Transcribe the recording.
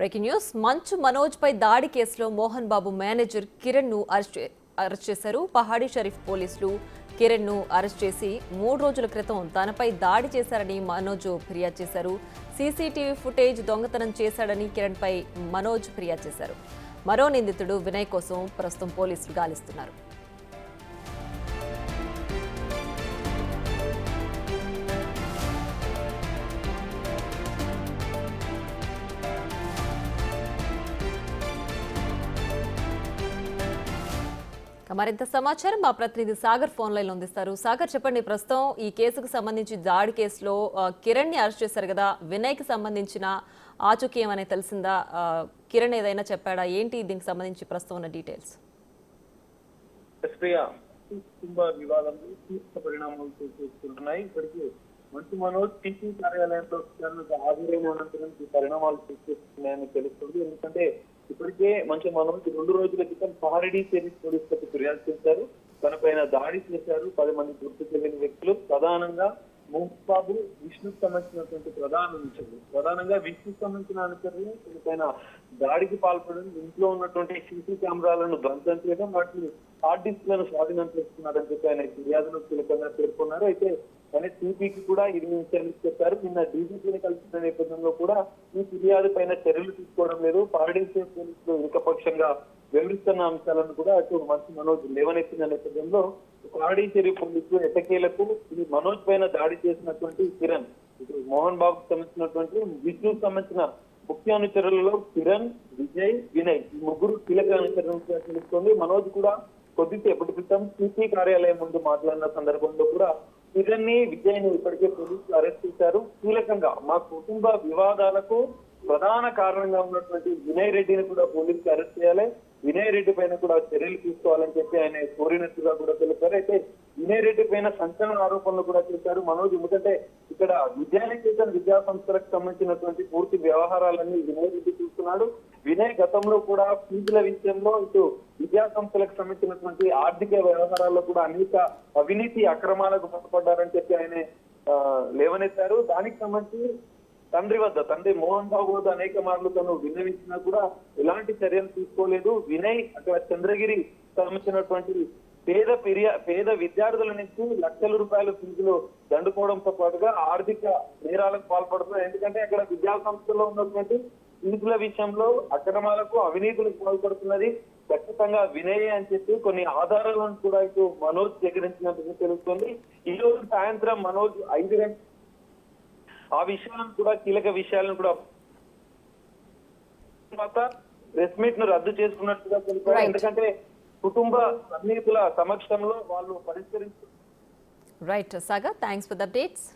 Breaking news. Manchu Manoj పై దాడి కేసులో మోహన్ బాబు మేనేజర్ కిరణ్ను అరెస్ట్ అరెస్ట్ చేశారు. పహాడీ షరీఫ్ పోలీసులు కిరణ్ను అరెస్ట్ చేసి మూడు రోజుల క్రితం తనపై దాడి చేశారని మనోజ్ ఫిర్యాదు చేశారు. సీసీటీవీ ఫుటేజ్ దొంగతనం చేశాడని కిరణ్ పై మనోజ్ ఫిర్యాదు చేశారు. మరో నిందితుడు వినయ్ కోసం ప్రస్తుతం పోలీసులు గాలిస్తున్నారు. మరింత సమాచారం మా ప్రతినిధి సాగర్ ఫోన్ లైన్ అందిస్తారు. సాగర్ చెప్పండి ప్రస్తుతం ఈ కేసుకు సంబంధించి దాడి కేసులో కిరణ్ని అరెస్ట్ చేశారు కదా వినయ్కి సంబంధించిన ఆచూకీ ఏమనే తెలిసిందా కిరణ్ ఏదైనా చెప్పాడా? ఏంటి దీనికి సంబంధించి ప్రస్తుతం ఉన్న డీటెయిల్స్? ఎస్ప్రియ కుటుంబ వివాదంలో తీవ్ర పరిణామాలు చోటు ఇప్పటికీ మంచు మనోజ్ టీసీ కార్యాలయంలో హాజరైన అనంతరం ఈ పరిణామాలు చూస్తున్నాయని తెలుస్తుంది. ఎందుకంటే ఇప్పటికే మంచి మనం రెండు రోజుల క్రితం పహారెడ్డి సిరీస్ పోలీసులకు ఫిర్యాదు చేశారు. తనపైన దాడి చేశారు. పది మంది గుర్తు తెలియని వ్యక్తులు ప్రధానంగా బాబు విష్ణుకు సంబంధించినటువంటి ప్రధాన అనుచరులు ప్రధానంగా విష్ణుకు సంబంధించిన అనుచరులు పైన దాడికి పాల్పడడం ఇంట్లో ఉన్నటువంటి సీసీ కెమెరాలను ధ్వంసం చేయడం వాటిని హార్డ్ డిస్క్లను స్వాధీనం చేసుకున్నారని చెప్పి ఆయన ఫిర్యాదును కీలకంగా పేర్కొన్నారు. అయితే ఆయన సిపికి కూడా ఇరవై విషయాన్ని చెప్పారు. నిన్న డీజీపీని కలిసిన నేపథ్యంలో కూడా ఈ ఫిర్యాదు పైన చర్యలు తీసుకోవడం లేదు. పారడీసే పోలీసులు ఏకపక్షంగా వివరిస్తున్న అంశాలను కూడా అటు మంచి మనోజ్ లేవనెత్తిన నేపథ్యంలో పారడీచేరి పోలీసులు ఎటకేలకు ఈ మనోజ్ పైన దాడి చేసినటువంటి కిరణ్. ఇప్పుడు మోహన్ బాబుకు సంబంధించినటువంటి విష్ణుకు సంబంధించిన ముఖ్య అనుచరులలో కిరణ్ విజయ్ వినయ్ ఈ ముగ్గురు కీలక అనుచరులుగా తెలుస్తోంది. మనోజ్ కూడా కొద్దిసేపటి క్రితం సిపి కార్యాలయం ముందు మాట్లాడిన సందర్భంలో కూడా కిరణ్ని విజయ్ని ఇప్పటికే పోలీసులు అరెస్ట్ చేశారు. కీలకంగా మా కుటుంబ వివాదాలకు ప్రధాన కారణంగా ఉన్నటువంటి వినయ్ రెడ్డిని కూడా పోలీసులు అరెస్ట్ చేయాలి. వినయ్ రెడ్డి పైన కూడా చర్యలు తీసుకోవాలని చెప్పి ఆయన కోరినట్టుగా కూడా తెలిపారు. అయితే వినయ్ రెడ్డి పైన సంచలన ఆరోపణలు కూడా చేశారు మనోజ్. ఎందుకంటే ఇక్కడ విద్యానికేతన్ విద్యా సంస్థలకు సంబంధించినటువంటి పూర్తి వ్యవహారాలన్నీ వినయ్ రెడ్డి చూస్తున్నాడు. వినయ్ గతంలో కూడా ఫీజుల విషయంలో ఇటు విద్యా సంస్థలకు సంబంధించినటువంటి ఆర్థిక వ్యవహారాల్లో కూడా అనేక అవినీతి అక్రమాలకు పాల్పడ్డారని చెప్పి ఆయన లేవనెత్తారు. దానికి సంబంధించి తండ్రి వద్ద తండ్రి మోహన్ బాబు వద్ద అనేక మార్లు తను విన్నవించినా కూడా ఎలాంటి చర్యలు తీసుకోలేదు. వినయ్ అక్కడ చంద్రగిరి సంబంధించినటువంటి పేద ఫిర్యా పేద విద్యార్థుల నుంచి లక్షల రూపాయల ఫీజులు దండుకోవడంతో పాటుగా ఆర్థిక నేరాలకు పాల్పడుతున్నారు. ఎందుకంటే అక్కడ విద్యా సంస్థల్లో ఉన్నటువంటి ఫీజుల విషయంలో అక్రమాలకు అవినీతులకు పాల్పడుతున్నది ఖచ్చితంగా వినయ్ అని చెప్పి కొన్ని ఆధారాలను కూడా ఇటు మనోజ్ సేకరించినట్టుగా తెలుస్తుంది. ఈ రోజు సాయంత్రం మనోజ్ ఐదు గంటల ఆ విషయాలను కూడా కీలక విషయాలను కూడా తర్వాత ప్రెస్ మీట్ను రద్దు చేసుకున్నట్టుగా తెలిపారు. ఎందుకంటే కుటుంబ సన్నిహితుల సమక్షంలో వాళ్ళు పరిష్కరించు right Sagar thanks for the updates